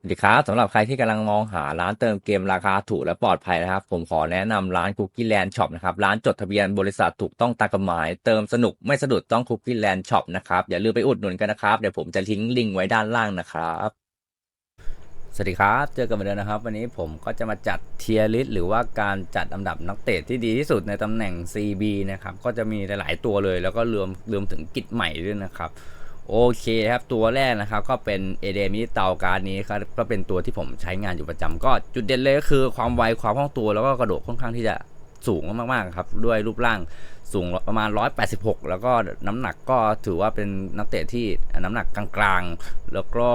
สวัสดีครับสำหรับใครที่กำลังมองหาร้านเติมเกมราคาถูกและปลอดภัยนะครับ ผมขอแนะนำร้าน Cookie Land Shop นะครับ ร้านจดทะเบียนบริษัทถูกต้องตามกฎหมาย เติมสนุกไม่สะดุดต้อง Cookie Land Shop นะครับ อย่าลืมไปอุดหนุนกันนะครับ เดี๋ยวผมจะทิ้งลิงก์ไว้ด้านล่างนะครับ สวัสดีครับ เจอกันเหมือนเดิมนะครับ วันนี้ผมก็จะมาจัดเทียร์ลิสหรือว่าการจัดอันดับนักเตะที่ดีที่สุดในตำแหน่ง CB นะครับ ก็จะมีหลาย ๆ ตัวเลย แล้วก็รวมรวมถึงกิจใหม่ด้วยนะครับ โอเคครับตัวแรกนะครับก็เป็นเอเดมิเตาการดนี้ครับก็เป็นตัวที่ผมใช้งานอยู่ประจำก็จุดเด่นเลยก็คือความไวความคล่องตัวแล้วก็กระโดดค่อนข้างที่จะสูงมากๆครับด้วยรูปร่างสูงประมาณ 186 แล้วก็น้ำหนักก็ถือว่าเป็นนักเตะที่น้ำหนักกลางๆ แล้วก็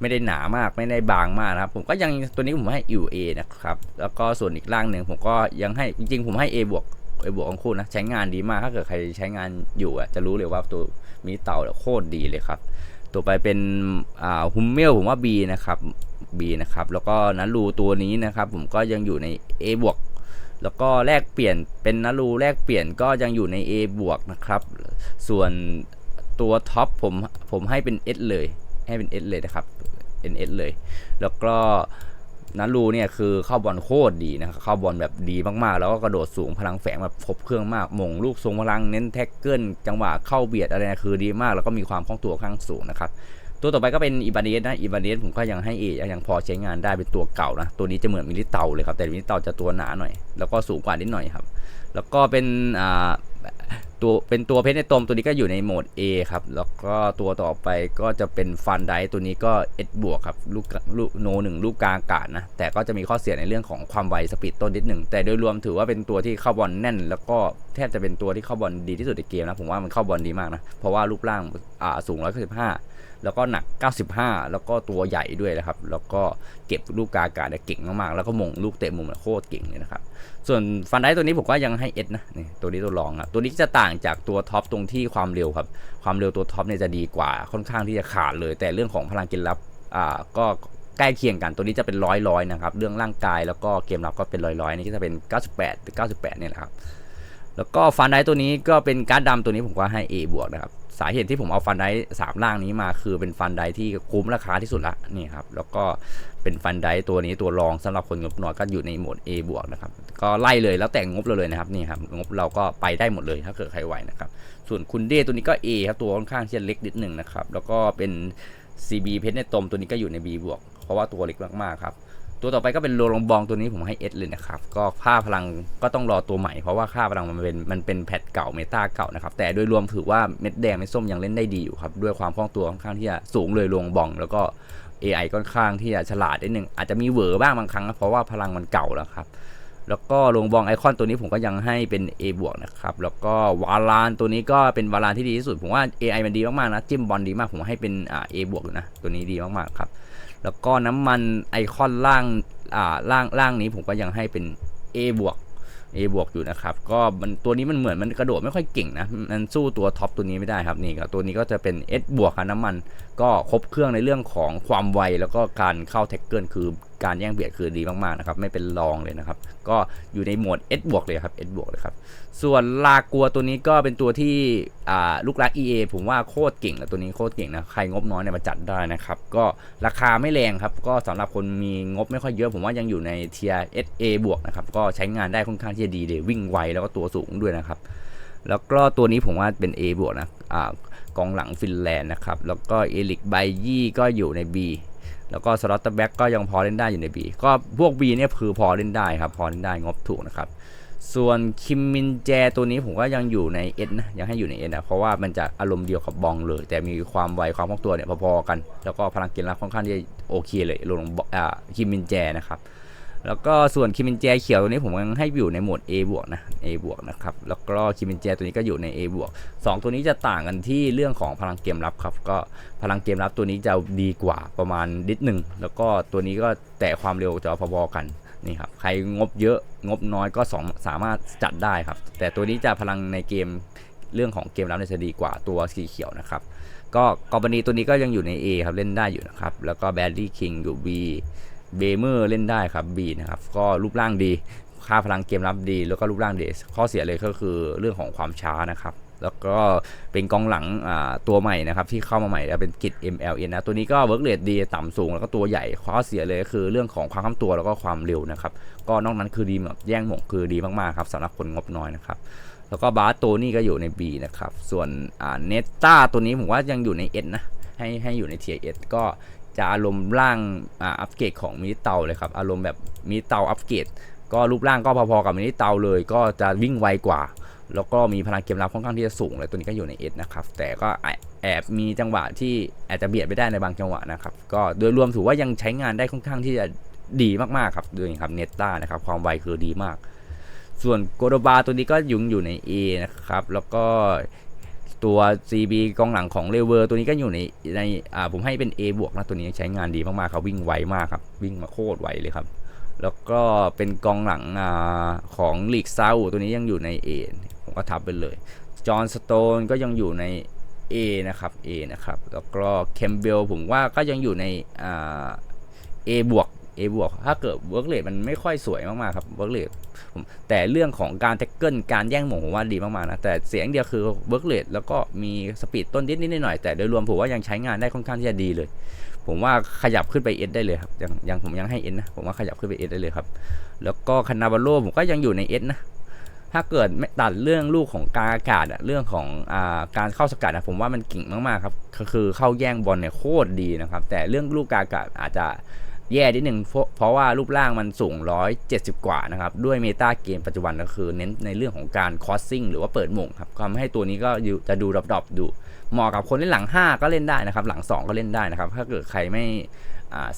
ไม่ได้หนามากไม่ได้บางมากนะครับผมก็ยังตัวนี้ผมให้อยู่ A นะครับแล้วก็ส่วนอีกร่างหนึ่งผมก็ยังให้จริงๆผมให้ A บวก A บวกของคู่นะใช้งานดีมากถ้าเกิดใครใช้งานอยู่อะจะรู้เลยว่าตัวมีเต่าโคตรดีเลยครับตัวไปเป็นอ่าฮุมเมลผมว่า B นะครับ B นะครับแล้วก็นัลูตัวนี้นะครับ ผมก็ยังอยู่ใน A บวกแล้วก็แลกเปลี่ยนเป็นนัลูแลกเปลี่ยนก็ยังอยู่ใน A บวกนะครับ ส่วนตัวท็อปผมผมให้เป็น S เลยให้เป็น S เลยนะครับเป็น S เลย แล้วก็ นัลูเนี่ยคือเข้าบอลโคตรดีนะครับเข้าบอลแบบดีมากๆ แล้วก็กระโดดสูงพลังแฝงแบบครบเครื่องมากมงลูกทรงพลังเน้นแท็กเกิลจังหวะเข้าเบียดอะไรนะคือดีมากแล้วก็มีความคล่องตัวข้างสูงนะครับตัวต่อไปก็เป็นอีบาเนสนะอีบาเนสผมก็ยังให้เอยังพอใช้งานได้เป็นตัวเก่านะตัวนี้จะเหมือนมิลิเตาเลยครับแต่มิลิเตาจะตัวหนาหน่อย แล้วก็สูงกว่านิดหน่อยครับ แล้วก็เป็นอ่า ตัวเป็นตัวเพชรในตมตัวนี้ก็อยู่ในโหมด A ครับ แล้วก็ตัวต่อไปก็จะเป็นฟันไดตัวนี้ก็ S บวกครับลูกลูกโนหนึ่งลูกกลางอากาศนะ แต่ก็จะมีข้อเสียในเรื่องของความไวสปีดต้นนิดหนึ่ง แต่โดยรวมถือว่าเป็นตัวที่เข้าบอลแน่น แล้วก็แทบจะเป็นตัวที่เข้าบอลดีที่สุดในเกมนะ ผมว่ามันเข้าบอลดีมากนะ เพราะว่ารูปร่างอ่าสูง 195 แล้วก็หนัก 95 แล้วก็ตัวใหญ่ด้วยนะครับ แล้วก็เก็บลูกกาอากาศได้เก่งมากๆ แล้วก็มงลูกเตะมุมโคตรเก่งเลยนะครับ ส่วนฟันได้ตัวนี้ผมก็ยังให้เอสนะนี่ตัวนี้ตัวรองครับตัวนี้จะต่างจากตัวท็อปตรงที่ความเร็วครับ ความเร็วตัวท็อปเนี่ยจะดีกว่าค่อนข้างที่จะขาดเลย แต่เรื่องของพลังเกมรับอ่าก็ใกล้เคียงกันตัวนี้จะเป็นร้อยร้อยนะครับ เรื่องร่างกายแล้วก็เกมรับก็เป็นร้อยร้อยนี่ก็จะเป็น 98 98เนี่ยแหละครับแล้วก็ฟันได้ตัวนี้ก็เป็นการ์ดดำตัวนี้ผมก็ให้ A บวกนะครับ สาเหตุที่ผมเอาฟันไดสามล่างนี้มา คือเป็นฟันไดที่คุ้มราคาที่สุดละนี่ครับแล้วก็เป็นฟันไดตัวนี้ตัวรองสำหรับคนงบน้อยก็อยู่ในโหมด A บวกนะครับก็ไล่เลยแล้วแต่งบเราเลยนะครับนี่ครับงบเราก็ไปได้หมดเลยถ้าเกิดใครไหวนะครับส่วนคุณเดตัวนี้ก็ A ครับตัวค่อนข้างที่จะเล็กนิดหนึ่งนะครับแล้วก็เป็น CB เพชรในตมตัวนี้ก็อยู่ใน B บวกเพราะว่าตัวเล็กมากๆครับ ตัวต่อไปก็เป็นโรลองบองตัวนี้ผมให้ S เลยนะครับ ก็ค่าพลังก็ต้องรอตัวใหม่ เพราะว่าค่าพลังมันเป็นมันเป็นแพทเก่าเมตาเก่านะครับ แต่โดยรวมถือว่าเม็ดแดงเม็ดส้มยังเล่นได้ดีอยู่ครับด้วยความคล่องตัวค่อนข้างที่จะสูงเลยโลงบอง แล้วก็ AI ค่อนข้างที่จะฉลาดนิดนึงอาจจะมีเหวอบ้างบางครั้งนะเพราะว่าพลังมันเก่าแล้วครับแล้วก็ลงบองไอคอนตัวนี้ผมก็ยังให้เป็น A บวกนะครับ แล้วก็วาลานตัวนี้ก็เป็นวาลานที่ดีที่สุด ผมว่า AI มันดีมากๆนะ จิ้มบอลดีมาก ผมให้เป็นอ่า A บวกอยู่นะ ตัวนี้ดีมากๆครับ แล้วก็น้ำมันไอคอนล่างอ่าล่างล่างนี้ผมก็ยังให้เป็น A บวก A บวกอยู่นะครับ ก็มันตัวนี้มันเหมือนมันกระโดดไม่ค่อยเก่งนะ มันสู้ตัวท็อปตัวนี้ไม่ได้ครับนี่ครับตัวนี้ก็จะเป็น S บวกครับน้ำมัน ก็ครบเครื่องในเรื่องของความไวแล้วก็การเข้าแท็กเกิลคือ การแย่งเบียดคือดีมากๆนะครับไม่เป็นรองเลยนะครับก็อยู่ในโหมด S บวกเลยครับ S บวกเลยครับส่วนลากัวตัวนี้ก็เป็นตัวที่ลูกรัก EA ผมว่าโคตรเก่งนะตัวนี้โคตรเก่งนะใครงบน้อยเนี่ยมาจัดได้นะครับก็ราคาไม่แรงครับก็สำหรับคนมีงบไม่ค่อยเยอะ ผมว่ายังอยู่ในเทีย SA บวกนะครับก็ใช้งานได้ค่อนข้างที่จะดีเลยวิ่งไวแล้วก็ตัวสูงด้วยนะครับแล้วก็ตัวนี้ผมว่าเป็น A บวกนะอ่ากองหลังฟินแลนด์นะครับ แล้วก็เอลิกไบยี่ก็อยู่ใน B แล้วก็สล็อตแบ็กก็ยังพอเล่นได้อยู่ใน B ก็พวก B เนี่ยคือพอเล่นได้ครับ พอเล่นได้งบถูกนะครับ ส่วนคิมมินแจตัวนี้ผมก็ยังอยู่ใน S นะ ยังให้อยู่ใน S นะ เพราะว่ามันจะอารมณ์เดียวกับบองเลย แต่มีความไวความคล่องตัวเนี่ยพอๆกัน แล้วก็พลังกินรับค่อนข้างที่จะโอเคเลยลงอ่าคิมมินแจนะครับ แล้วก็ส่วนคิมินแจเขียวตัวนี้ผมยังให้อยู่ในโหมด A บวกนะ A บวกนะครับ แล้วก็คิมินแจตัวนี้ก็อยู่ใน A บวกสองตัวนี้จะต่างกันที่เรื่องของพลังเกมรับครับ ก็พลังเกมรับตัวนี้จะดีกว่าประมาณนิดหนึ่ง แล้วก็ตัวนี้ก็แต่ความเร็วจะพอๆกันนี่ครับ ใครงบเยอะงบน้อยก็สองสามารถจัดได้ครับ แต่ตัวนี้จะพลังในเกมเรื่องของเกมรับเนี่ยจะดีกว่าตัวสีเขียวนะครับก็กอบนีตัวนี้ก็ยังอยู่ใน A ครับเล่นได้อยู่นะครับ แล้วก็แบดดี้คิงอยู่ B เบเมอร์เล่นได้ครับ B นะครับก็รูปร่างดี ค่าพลังเกมรับดี แล้วก็รูปร่างดีข้อเสียเลยก็คือเรื่องของความช้านะครับแล้วก็เป็นกองหลังตัวใหม่นะครับที่เข้ามาใหม่แล้วเป็นกิจ MLN นะตัวนี้ก็เวิร์กเรทดีต่ำสูงแล้วก็ตัวใหญ่ข้อเสียเลยก็คือเรื่องของความข้ามตัวแล้วก็ความเร็วนะครับก็นอกนั้นคือดีแบบแย่งหมงคือดีมากๆครับสำหรับคนงบน้อยนะครับแล้วก็บาสตัวนี้ก็อยู่ใน B นะครับส่วนเนต้าตัวนี้ผมว่ายังอยู่ใน S นะให้ให้อยู่ในเทียเอสก็ จะอารมณ์ร่างอ,อัปเกรดของมินิเตาเลยครับ อารมณ์แบบมินิเตาอัปเกรดก็รูปร่างก็พอๆกับมินิเตาเลย ก็จะวิ่งไวกว่า แล้วก็มีพลังเกมรับค่อนข้างที่จะสูงเลยตัวนี้ก็อยู่ใน S นะครับ แต่ก็แอบแอบมีจังหวะที่อาจจะเบียดไปได้ในบางจังหวะนะครับ ก็โดยรวมถือว่ายังใช้งานได้ค่อนข้างที่จะดีมากๆครับด้วยครับเนต้านะครับ ความไวคือดีมาก ส่วนโกโดบาตัวนี้ก็ยุงอยู่ใน A นะครับ แล้วก็ ตัว CB กองหลังของเลเวอร์ตัวนี้ก็อยู่ในในอ่าผมให้เป็น A บวกนะตัวนี้ใช้งานดีมากๆครับวิ่งไวมากครับวิ่งมาโคตรไวเลยครับ แล้วก็เป็นกองหลังอ่าของลีกซาอุตัวนี้ยังอยู่ใน A ผมก็ทับไปเลยจอห์นสโตนก็ยังอยู่ใน A นะครับ A นะครับ แล้วก็เคมเบลผมว่าก็ยังอยู่ในอ่า A บวก A บวกถ้าเกิดเวิร์กเลทมันไม่ค่อยสวยมากๆครับเวิร์กเลทแต่เรื่องของการแท็กเกิลการแย่งหมงผมว่าดีมากๆนะแต่เสียงเดียวคือเวิร์กเลทแล้วก็มีสปีดต้นนิดนิดหน่อยแต่โดยรวมผมว่ายังใช้งานได้ค่อนข้างที่จะดีเลย ผมว่าขยับขึ้นไปเอได้เลยครับยังยังผมยังให้เอนะผมว่าขยับขึ้นไปเอได้เลยครับแล้วก็คานาบาโลผมก็ยังอยู่ในเอนะถ้าเกิดไม่ตัดเรื่องลูกของการอากาศเรื่องของอาการเข้าสกัดอะผมว่ามันเก่งมากๆครับคือเข้าแย่งบอลเนี่ยโคตรดีนะครับ แต่เรื่องลูกการอากาศอาจจะ แย่นิดหนึ่งเพราะว่ารูปร่างมันสูง 170 กว่านะครับ ด้วยเมตาเกมปัจจุบันก็คือเน้นในเรื่องของการคอสซิ่งหรือว่าเปิดหม่งครับทำให้ตัวนี้ก็จะดูดรอปๆดูเหมาะกับคนเล่นหลัง 5 ก็เล่นได้นะครับ หลัง 2 ก็เล่นได้นะครับ ถ้าเกิดใครไม่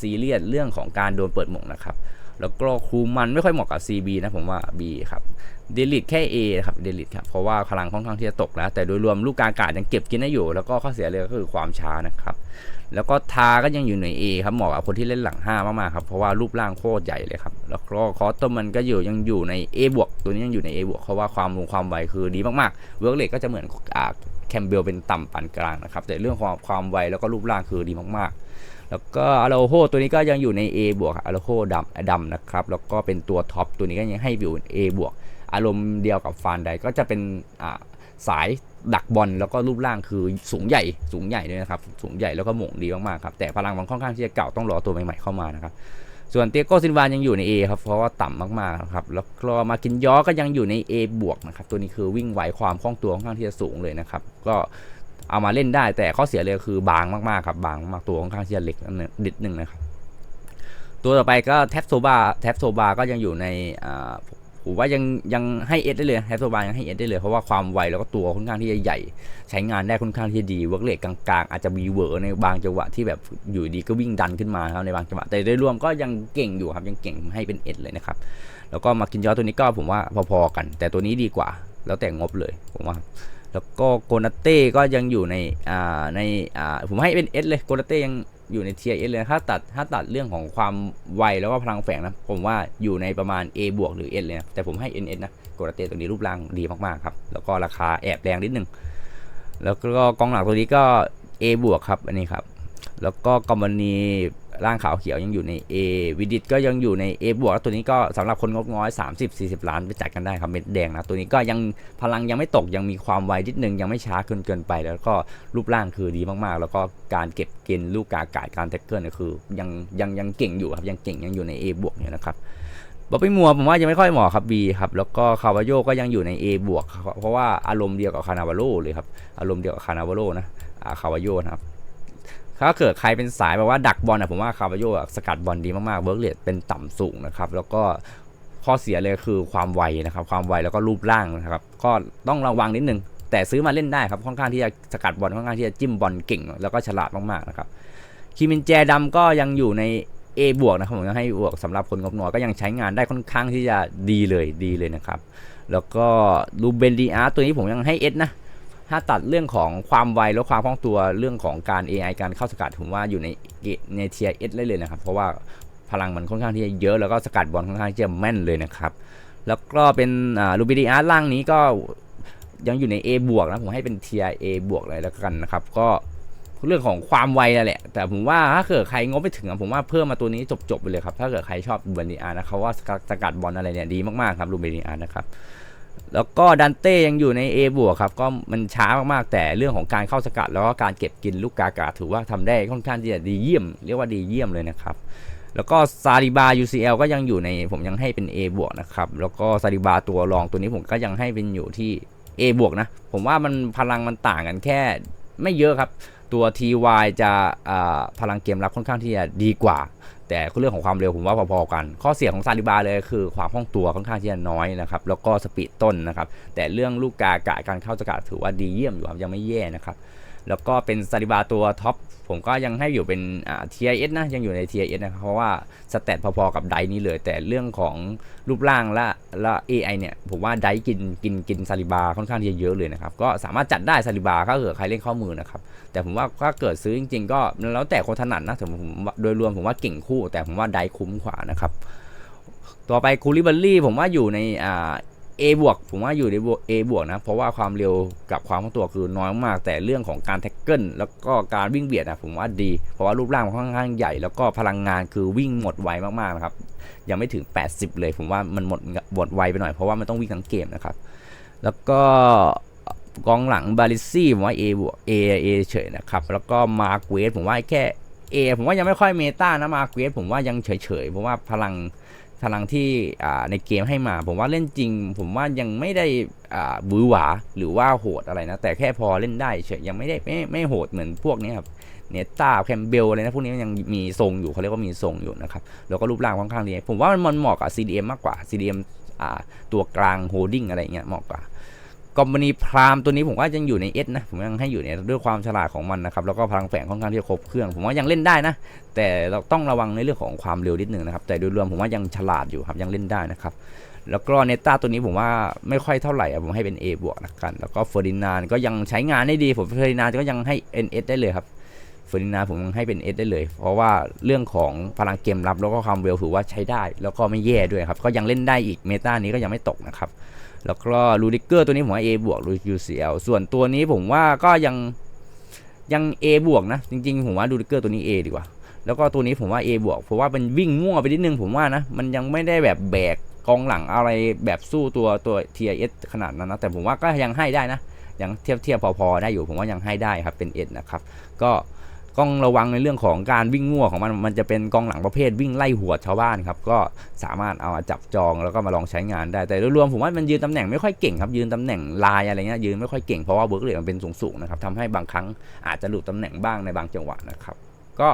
ซีเรียสเรื่องของการโดนเปิดหม่งนะครับแล้วก็ครูมันไม่ค่อยเหมาะกับ CB นะผมว่า B ครับ เดลิทแค่ A ครับเดลิทครับเพราะว่าพลังค่อนข้างที่จะตกแล้ว แต่โดยรวมลูกกาอากาศยังเก็บกินได้อยู่ แล้วก็ข้อเสียเลยก็คือความช้านะครับ แล้วก็ทาก็ยังอยู่ใน A ครับเหมาะกับคนที่เล่นหลัง 5 มากๆครับเพราะว่ารูปร่างโคตรใหญ่เลยครับแล้วก็คอสตมันก็อยู่ยังอยู่ใน A บวกตัวนี้ยังอยู่ใน A บวกเพราะว่าความลงความไวคือดีมากๆเวิร์กเลก็จะเหมือนอแคมเบลเป็นต่ำปานกลางนะครับแต่เรื่องความความไวแล้วก็รูปร่างคือดีมากๆแล้วก็อาราโฮตัวนี้ก็ยังอยู่ใน A บวกอาราโฮดำดำนะครับ แล้วก็เป็นตัวท็อปตัวนี้ก็ยังให้อยู่ A บวก อารมณ์เดียวกับฟานไดก็จะเป็นสายดักบอลแล้วก็รูปร่างคือสูงใหญ่สูงใหญ่ด้วยนะครับ สูงใหญ่แล้วก็หม่งดีมากๆครับแต่พลังมันค่อนข้างที่จะเก่าต้องรอตัวใหม่ๆเข้ามานะครับส่วนเตียโกซินวานยังอยู่ใน A ครับเพราะว่าต่ำมากๆครับแล้วก็มากินยอก็ยังอยู่ใน A บวกนะครับตัวนี้คือวิ่งไหวความคล่องตัวค่อนข้างที่จะสูงเลยนะครับก็เอามาเล่นได้แต่ข้อเสียเลยคือบางมากๆครับบางมากตัวค่อนข้างที่จะเล็กนิดนึงนะครับตัวต่อไปก็แท็บโซบาแท็บโซบาก็ยังอยู่ในอ่า ผมว่ายังยังให้เอสได้เลยแท็บโซบายังให้เอสได้เลย เพราะว่าความไวแล้วก็ตัวค่อนข้างที่จะใหญ่ ใช้งานได้ค่อนข้างที่จะดีเวิร์กเลทกลางๆ อาจจะมีเวอร์ในบางจังหวะที่แบบอยู่ดีก็วิ่งดันขึ้นมาครับในบางจังหวะแต่โดยรวมก็ยังเก่งอยู่ครับยังเก่งให้เป็นเอสเลยนะครับแล้วก็มากินยอตัวนี้ก็ผมว่าพอๆกัน แต่ตัวนี้ดีกว่า แล้วแต่งบเลยผมว่าแล้วก็โกนาเต้ก็ยังอยู่ในอ่าในอ่าผมให้เป็นเอสเลยโกนาเต้ยัง อยู่ในเทียเอสเลยถ้าตัดถ้าตัดเรื่องของความไวแล้วก็พลังแฝงนะ ผมว่าอยู่ในประมาณ A บวกหรือ S เลยนะ แต่ผมให้ NS นะโกราเต้ตัวนี้รูปร่างดีมากๆครับ แล้วก็ราคาแอบแรงนิดนึง แล้วก็กองหลังตัวนี้ก็ A บวกครับอันนี้ครับ แล้วก็กอมบานี ร่างขาวเขียวยังอยู่ใน A วิดิตก็ยังอยู่ใน A บวกแล้วตัวนี้ก็สำหรับคนงบน้อย 30-40 ล้านไปจัดกันได้ครับเม็ดแดงนะตัวนี้ก็ยังพลังยังไม่ตกยังมีความไวนิดนึงยังไม่ช้าเกินเกินไป แล้วก็รูปร่างคือดีมากๆ แล้วก็การเก็บเกณฑ์ลูกกากาศการแท็กเกิลเนี่ยคือยังยังยังเก่งอยู่ครับยังเก่งยังอยู่ใน A บวกอยู่นะครับบอบบี้มัวผมว่ายังไม่ค่อยเหมาะครับ B ครับแล้วก็คาวาโยก็ยังอยู่ใน A บวกเพราะว่าอารมณ์เดียวกับคานาวาโลเลยครับอารมณ์เดียวกับคานาวาโลนะอ่าคาวาโยนะครับ ถ้าเกิดใครเป็นสายแบบว่าดักบอลนะผมว่าคาวาโยสกัดบอลดีมากๆเวิร์กเรทเป็นต่ำสูงนะครับ แล้วก็ข้อเสียเลยคือความไวนะครับ ความไวแล้วก็รูปร่างนะครับ ก็ต้องระวังนิดนึง แต่ซื้อมาเล่นได้ครับ ค่อนข้างที่จะสกัดบอลค่อนข้างที่จะจิ้มบอลเก่ง แล้วก็ฉลาดมากๆนะครับ คิมินแจดำก็ยังอยู่ใน A บวกนะครับผมจะให้บวกสำหรับคนงบน้อยก็ยังใช้งานได้ค่อนข้างที่จะดีเลยดีเลยนะครับ แล้วก็ลูเบนดีอาร์ตัวนี้ผมยังให้ S นะ ถ้าตัดเรื่องของความไวและความคล่องตัวเรื่องของการ AI การเข้าสกัดผมว่าอยู่ในในเทียเอสเลยเลยนะครับ เพราะว่าพลังมันค่อนข้างที่จะเยอะแล้วก็สกัดบอลค่อนข้างที่จะแม่นเลยนะครับ แล้วก็เป็นลูบนดีอาร์ล่างนี้ก็ยังอยู่ใน A บวกนะผมให้เป็นเทีย A บวกเลยแล้วกันนะครับ ก็เรื่องของความไวนั่นแหละ แต่ผมว่าถ้าเกิดใครงบไปถึงผมว่าเพิ่มมาตัวนี้จบๆไปเลยครับ ถ้าเกิดใครชอบลูเบนิอาร์นะเขาว่าสกัดสกัดบอลอะไรเนี่ยดีมากๆครับลูเบนิอาร์นะครับ แล้วก็ดันเต้ยังอยู่ใน A บวกครับก็มันช้ามากๆ แต่เรื่องของการเข้าสกัด แล้วก็การเก็บกินลูกกากาถือว่าทำได้ค่อนข้างที่จะดีเยี่ยม เรียกว่าดีเยี่ยมเลยนะครับ แล้วก็ซาลิบา UCL ก็ยังอยู่ในผมยังให้เป็น A บวกนะครับแล้วก็ซาลิบาตัวรองตัวนี้ผมก็ยังให้เป็นอยู่ที่ A บวกนะผมว่ามันพลังมันต่างกันแค่ไม่เยอะครับ ตัว TY จะอ่าพลังเกมรับค่อนข้างที่จะดีกว่า แต่เรื่องของความเร็วผมว่าพอๆกัน ข้อเสียของซาลิบาเลยคือความคล่องตัวค่อนข้างที่จะน้อยนะครับแล้วก็สปีดต้นนะครับแต่เรื่องลูกกากะการเข้าสกัดถือว่าดีเยี่ยมอยู่ครับยังไม่แย่นะครับ แล้วก็เป็นซาลิบาตัวท็อปผมก็ยังให้อยู่เป็นอ่า TIS นะยังอยู่ใน TIS นะครับเพราะว่าสเตตพอๆกับไดนี้เลย แต่เรื่องของรูปร่างและและ AI เนี่ย ผมว่าไดกินกินกินซาลิบาค่อนข้างที่จะเยอะเลยนะครับ ก็สามารถจัดได้ซาลิบาถ้าเกิดใครเล่นข้อมือนะครับ แต่ผมว่าถ้าเกิดซื้อจริง ๆ ก็แล้วแต่คนถนัดนะแต่ผมโดยรวมผมว่าเก่งคู่ แต่ผมว่าไดคุ้มกว่านะครับต่อไปคูลิบัลลี่ผมว่าอยู่ในอ่า A บวกผมว่าอยู่ในบวก A บวกนะ เพราะว่าความเร็วกับความคล่องตัวคือน้อยมาก แต่เรื่องของการแท็กเกิลแล้วก็การวิ่งเบียดนะผมว่าดี เพราะว่ารูปร่างมันค่อนข้างใหญ่ แล้วก็พลังงานคือวิ่งหมดไวมากๆนะครับ ยังไม่ถึง 80 เลย ผมว่ามันหมดหมดไวไปหน่อย เพราะว่ามันต้องวิ่งทั้งเกมนะครับ แล้วก็กองหลังบาลิซี่ผมว่า A บวก A A เฉยนะครับ แล้วก็มาเกวสผมว่าแค่ A ผมว่ายังไม่ค่อยเมตานะมาเกวสผมว่ายังเฉยๆเพราะว่าพลัง พลังที่ในเกมให้มา ผมว่าเล่นจริง ผมว่ายังไม่ได้บือหวาหรือว่าโหดอะไรนะ แต่แค่พอเล่นได้เฉยยังไม่ได้ไม่ไม่โหดเหมือนพวกนี้ครับเนต้าแคมเบลอะไรนะพวกนี้ยังมีทรงอยู่เขาเรียกว่ามีทรงอยู่นะครับแล้วก็รูปร่างค่อนข้างดีผมว่ามันเหมาะกับ CDM มากกว่า CDM ตัวกลางโฮดดิ้งอะไรเงี้ยเหมาะกว่า กอมบนีพรามตัวนี้ผมว่ายังอยู่ในเอสนะผมยังให้อยู่ในด้วยความฉลาดของมันนะครับแล้วก็พลังแฝงค่อนข้างที่จะครบเครื่อง ผมว่ายังเล่นได้นะ แต่เราต้องระวังในเรื่องของความเร็วนิดนึงนะครับแต่โดยรวมผมว่ายังฉลาดอยู่ครับยังเล่นได้นะครับแล้วก็เนต้าตัวนี้ผมว่าไม่ค่อยเท่าไหร่ผมให้เป็น A บวกนะกัน แล้วก็เฟอร์ดินานก็ยังใช้งานได้ดี ผมเฟอร์ดินานก็ยังให้ NS ได้เลยครับเฟอร์ดินานผมยังให้เป็น S ได้เลย เพราะว่าเรื่องของพลังเกมรับแล้วก็ความเร็วถือว่าใช้ได้ แล้วก็ไม่แย่ด้วยครับ ก็ยังเล่นได้อีกเมตานี้ก็ยังไม่ตกนะครับ แล้วก็ลูดิเกอร์ตัวนี้ผมว่า A บวก UCL ส่วนตัวนี้ผมว่าก็ยังยัง A บวกนะ จริงๆ ผมว่าลูดิเกอร์ตัวนี้ A ดีกว่า แล้วก็ตัวนี้ผมว่า A บวกเพราะว่าเป็นวิ่งมั่วไปนิดนึงผมว่านะ มันยังไม่ได้แบบแบกกองหลังอะไรแบบสู้ตัวตัว TIS ขนาดนั้นนะ แต่ผมว่าก็ยังให้ได้นะยังเทียบเทียบพอๆได้อยู่ ผมว่ายังให้ได้ครับเป็น S นะครับ ก็ ต้องระวังในเรื่องของการวิ่งมั่วของมันมันจะเป็นกองหลังประเภทวิ่งไล่หัวชาวบ้านครับก็สามารถเอามาจับจองแล้วก็มาลองใช้งานได้แต่รวมผมว่ามันยืนตำแหน่งไม่ค่อยเก่งครับยืนตำแหน่งลายอะไรเงี้ยยืนไม่ค่อยเก่งเพราะว่าเบิร์กเลมันเป็นสูงๆนะครับทำให้บางครั้งอาจจะหลุดตำแหน่งบ้างในบางจังหวะนะครับก็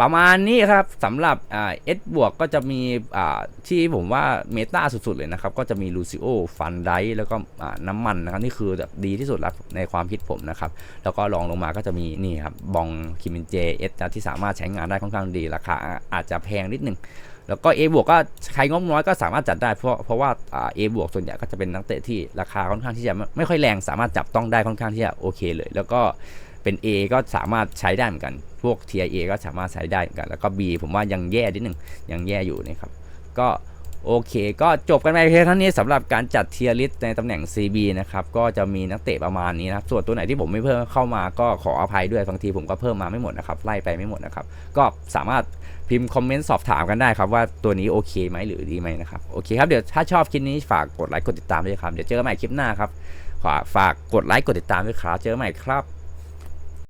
ประมาณนี้ครับสำหรับอ่าเอสบวกก็จะมีอ่าที่ผมว่าเมตาสุดๆเลยนะครับ ก็จะมีลูซิโอฟันไดแล้วก็อ่าน้ำมันนะครับ นี่คือแบบดีที่สุดแล้วในความคิดผมนะครับ แล้วก็ลองลงมาก็จะมีนี่ครับบองคิมินเจเอสที่สามารถใช้งานได้ค่อนข้างดีราคาอาจจะแพงนิดนึงแล้วก็ A บวกก็ใครงบน้อยก็สามารถจัดได้เพราะเพราะว่าอ่า A บวกส่วนใหญ่ก็จะเป็นนักเตะที่ราคาค่อนข้างที่จะไม่ค่อยแรงสามารถจับต้องได้ค่อนข้างที่จะโอเคเลย แล้วก็ เป็น A ก็สามารถใช้ได้เหมือนกัน พวก TIA ก็สามารถใช้ได้เหมือนกัน แล้วก็ B ผมว่ายังแย่นิดนึงยังแย่อยู่นะครับ ก็โอเค ก็จบกันไปเพียงเท่านี้สำหรับการจัดเทียร์ลิสในตำแหน่ง CB นะครับ ก็จะมีนักเตะประมาณนี้นะครับ ส่วนตัวไหนที่ผมไม่เพิ่มเข้ามาก็ขออภัยด้วยบางทีผมก็เพิ่มมาไม่หมดนะครับ ไล่ไปไม่หมดนะครับ ก็สามารถพิมพ์คอมเมนต์สอบถามกันได้ครับว่าตัวนี้โอเคไหมหรือดีไหมนะครับ โอเคครับ เดี๋ยวถ้าชอบคลิปนี้ฝากกดไลค์กดติดตามด้วยครับ เดี๋ยวเจอกันใหม่คลิปหน้าครับ ฝากฝากกดไลค์กดติดตามด้วยครับ เจอกันใหม่ครับ